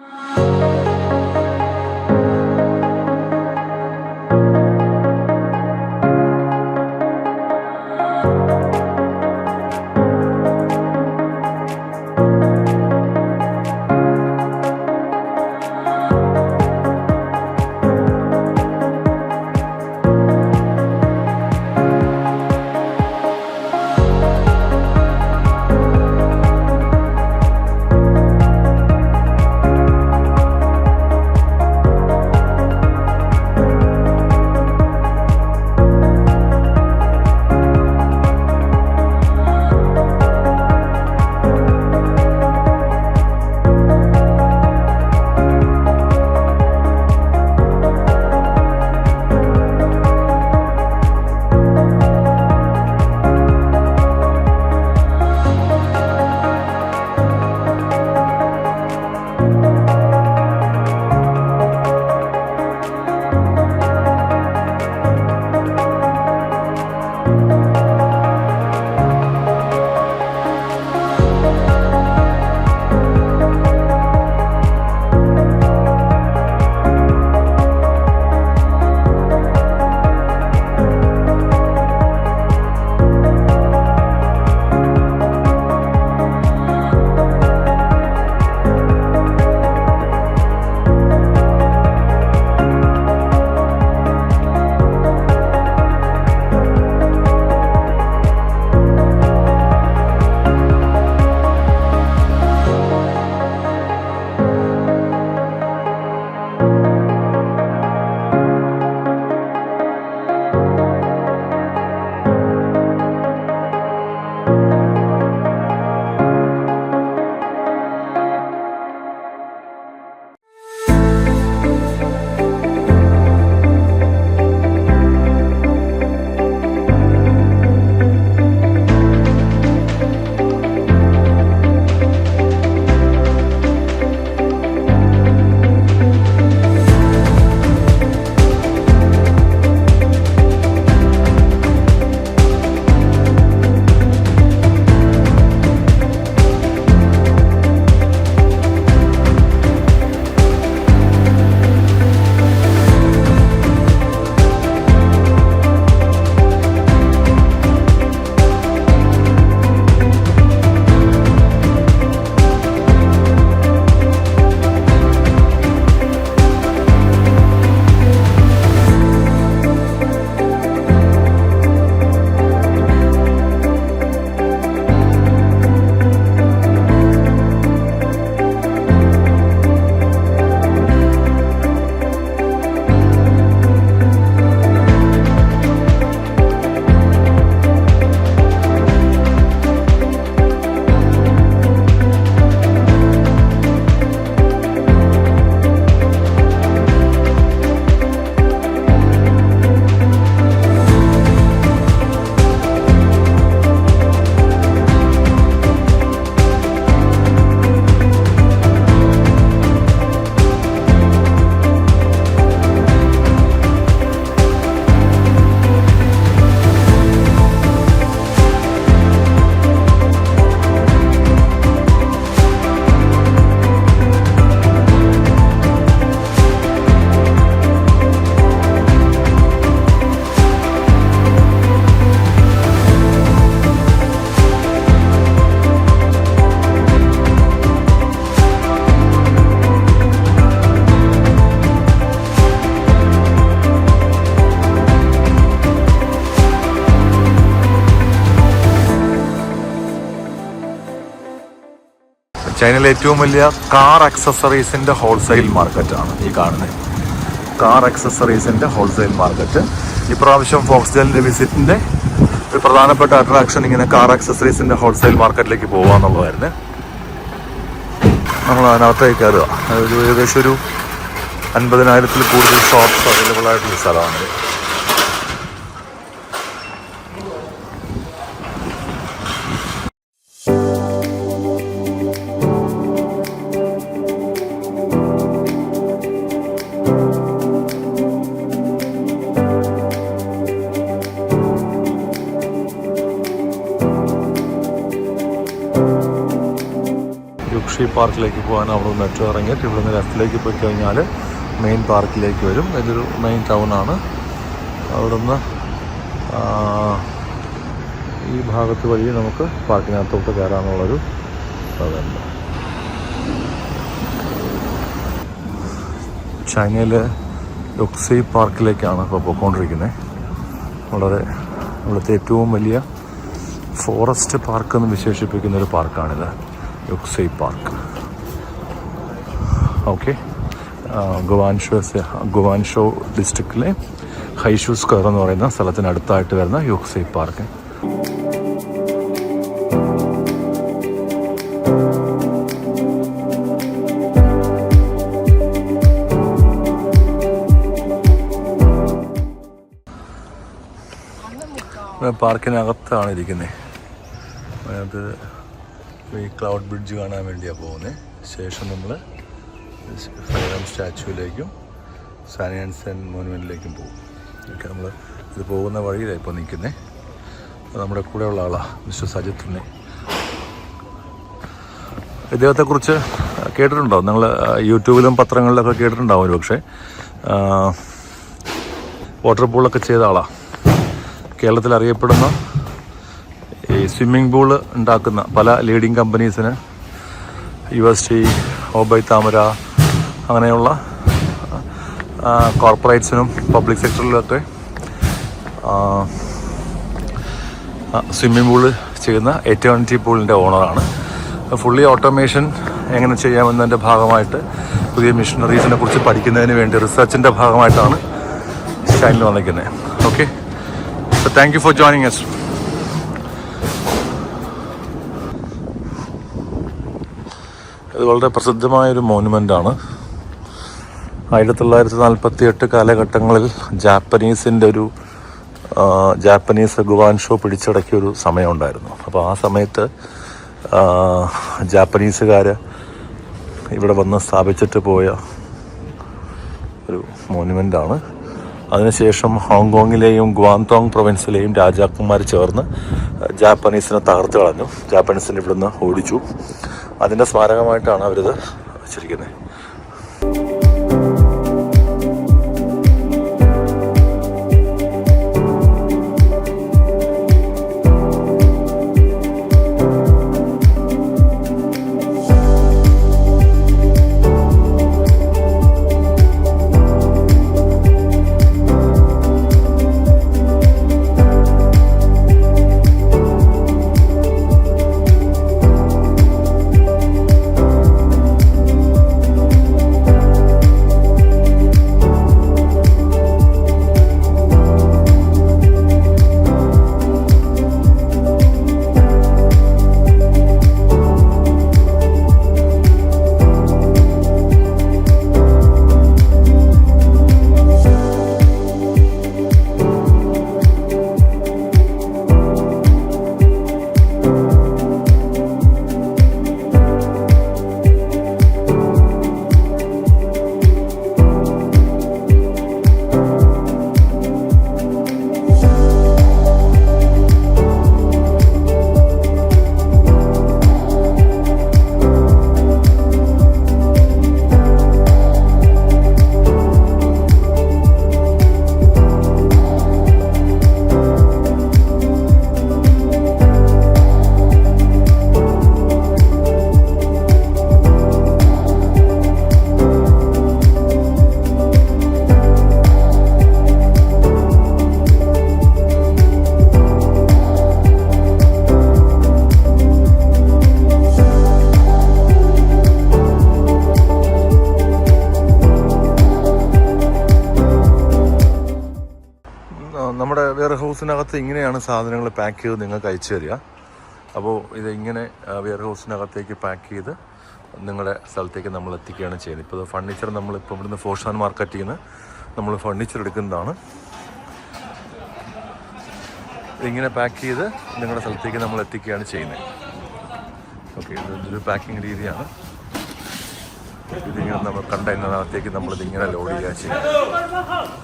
Música ചൈനയിലെ ഏറ്റവും വലിയ കാർ അക്സസറീസിന്റെ ഹോൾസെയിൽ മാർക്കറ്റാണ് ഈ കാണുന്നത്. കാർ അക്സസറീസിന്റെ ഹോൾസെയിൽ മാർക്കറ്റ്. ഇപ്രാവശ്യം ഫോക്സ്ഡെലിന്റെ വിസിറ്റിന്റെ ഒരു പ്രധാനപ്പെട്ട അട്രാക്ഷൻ ഇങ്ങനെ കാർ അക്സസറീസിന്റെ ഹോൾസെയിൽ മാർക്കറ്റിലേക്ക് പോകുക എന്നുള്ളതായിരുന്നു നമ്മൾ അതിനകത്തേക്ക് കയറുക. ഒരു ഏകദേശം ഒരു അൻപതിനായിരത്തിൽ കൂടുതൽ ഷോപ്സ് അവൈലബിൾ ആയിട്ടുള്ള സ്ഥലമാണ്. യുക്സി പാർക്കിലേക്ക് പോകാൻ അവിടെ മെട്രോ ഇറങ്ങിയിട്ട് ഇവിടെ നിന്ന് ലെഫ്റ്റിലേക്ക് പോയി കഴിഞ്ഞാൽ മെയിൻ പാർക്കിലേക്ക് വരും. ഇതൊരു മെയിൻ ടൗൺ ആണ്. അവിടുന്ന് ഈ ഭാഗത്ത് വഴി നമുക്ക് പാർക്കിനകത്തോട്ട് കയറാനുള്ളൊരു അതുണ്ട് ചൈനയിലെ യുക്സി പാർക്കിലേക്കാണ് ഇപ്പോൾ പോയിക്കൊണ്ടിരിക്കുന്നത് വളരെ ഇവിടുത്തെ ഏറ്റവും വലിയ ഫോറസ്റ്റ് പാർക്ക് എന്ന് വിശേഷിപ്പിക്കുന്ന ഒരു പാർക്കാണിത് Yuexiu park okay Guangzhou Guangzhou ഡിസ്ട്രിക്റ്റിലെ Haizhu square എന്ന് പറയുന്ന സ്ഥലത്തിനടുത്തായിട്ട് വരുന്ന യുക്സൈ പാർക്ക് പാർക്കിനകത്താണ് ഇരിക്കുന്നത് അത് ഈ ക്ലൗഡ് ബ്രിഡ്ജ് കാണാൻ വേണ്ടിയാണ് പോകുന്നത് ശേഷം നമ്മൾ ഫ്രീഡം സ്റ്റാച്ചുവിലേക്കും സാനിയൻസൻ മോനുമെന്റിലേക്കും പോകും. ഓക്കെ നമ്മൾ ഇത് പോകുന്ന വഴിയിലാണ് ഇപ്പോൾ നിൽക്കുന്നത് നമ്മുടെ കൂടെയുള്ള ആളാണ് മിസ്റ്റർ സജിത് ഇദ്ദേഹത്തെക്കുറിച്ച് കേട്ടിട്ടുണ്ടോ? നിങ്ങൾ യൂട്യൂബിലും പത്രങ്ങളിലൊക്കെ കേട്ടിട്ടുണ്ടാവും ഒരു പക്ഷേ. വാട്ടർ പൂളൊക്കെ ചെയ്ത ആളാണ് കേരളത്തിൽ അറിയപ്പെടുന്ന ഈ സ്വിമ്മിംഗ് പൂൾ ഉണ്ടാക്കുന്ന പല ലീഡിങ് കമ്പനീസിന് യു എസ് ടി ഓബൈ താമര അങ്ങനെയുള്ള കോർപ്പറേറ്റ്സിനും പബ്ലിക് സെക്ടറിലൊക്കെ സ്വിമ്മിംഗ് പൂൾ ചെയ്യുന്ന എറ്റേണിറ്റി പൂളിന്റെ ഓണറാണ് ഫുള്ളി ഓട്ടോമേഷൻ എങ്ങനെ ചെയ്യാമെന്നതിന്റെ ഭാഗമായിട്ട് പുതിയ മിഷനറീസിനെ കുറിച്ച് പഠിക്കുന്നതിന് വേണ്ടി റിസർച്ചിന്റെ ഭാഗമായിട്ടാണ് ചാനൽ വന്നിരിക്കുന്നത്. Okay thank you for joining us. വളരെ പ്രസിദ്ധമായൊരു മോനുമെന്റ് ആണ് ആയിരത്തി തൊള്ളായിരത്തി നാൽപ്പത്തി എട്ട് കാലഘട്ടങ്ങളിൽ ജാപ്പനീസിന്റെ ഒരു ജാപ്പനീസ് ഗുവാൻ ഷോ പിടിച്ചടക്കിയ ഒരു സമയമുണ്ടായിരുന്നു. അപ്പോൾ ആ സമയത്ത് ജാപ്പനീസുകാർ ഇവിടെ വന്ന് സ്ഥാപിച്ചിട്ട് പോയ ഒരു മോനുമെന്റ് ആണ് അതിനുശേഷം ഹോങ്കോങ്ങിലെയും ഗ്വാന്തോങ് പ്രൊവിൻസിലെയും രാജാക്കന്മാർ ചേർന്ന് ജാപ്പനീസിനെ തകർത്ത് കളഞ്ഞു. ജാപ്പനീസിനെ ഇവിടുന്ന് ഓടിച്ചു. അതിന്റെ സ്മാരകമായിട്ടാണ് അവരിത് വച്ചിരിക്കുന്നത്. ഹൗസിനകത്ത് ഇങ്ങനെയാണ് സാധനങ്ങൾ പാക്ക് ചെയ്ത് നിങ്ങൾക്ക് അയച്ചു തരിക അപ്പോൾ ഇത് ഇങ്ങനെ വെയർ ഹൗസിനകത്തേക്ക് പാക്ക് ചെയ്ത് നിങ്ങളുടെ സ്ഥലത്തേക്ക് നമ്മൾ എത്തിക്കുകയാണ് ചെയ്യുന്നത് ഇപ്പോൾ ഫർണിച്ചർ നമ്മളിപ്പോൾ ഇവിടുന്ന് ഫോർഷാൻ മാർക്കറ്റിൽ നിന്ന് നമ്മൾ ഫർണിച്ചർ എടുക്കുന്നതാണ് ഇങ്ങനെ പാക്ക് ചെയ്ത് നിങ്ങളുടെ സ്ഥലത്തേക്ക് നമ്മൾ എത്തിക്കുകയാണ് ചെയ്യുന്നത് ഓക്കെ ഇതൊരു പാക്കിംഗ് രീതിയാണ് ഇതിങ്ങനെ നമ്മൾ കണ്ടെയ്നറിനകത്തേക്ക് നമ്മളിതിങ്ങനെ ലോഡ് ചെയ്യുക ചെയ്യുന്നത്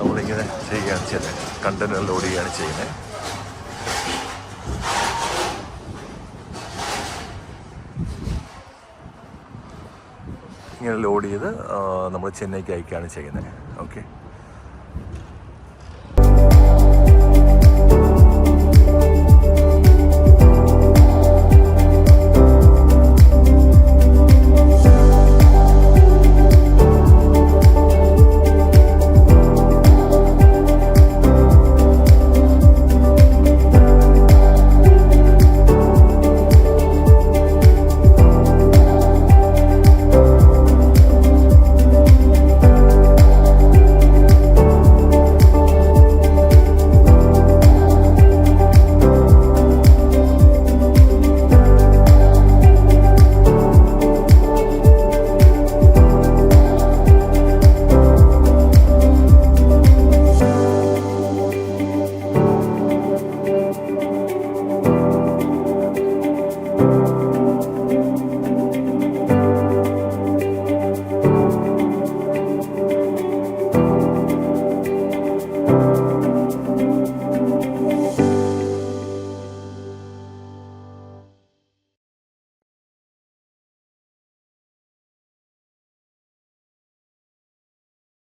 നമ്മളിങ്ങനെ ചെയ്യുകയാണ് ചെയ്യുന്നത്. കണ്ടെയ്നർ ലോഡ് ചെയ്യുകയാണ് ചെയ്യുന്നത്. ഇങ്ങനെ ലോഡ് ചെയ്ത് നമ്മൾ ചെന്നൈക്ക് അയക്കുകയാണ് ചെയ്യുന്നത്. ഓക്കെ.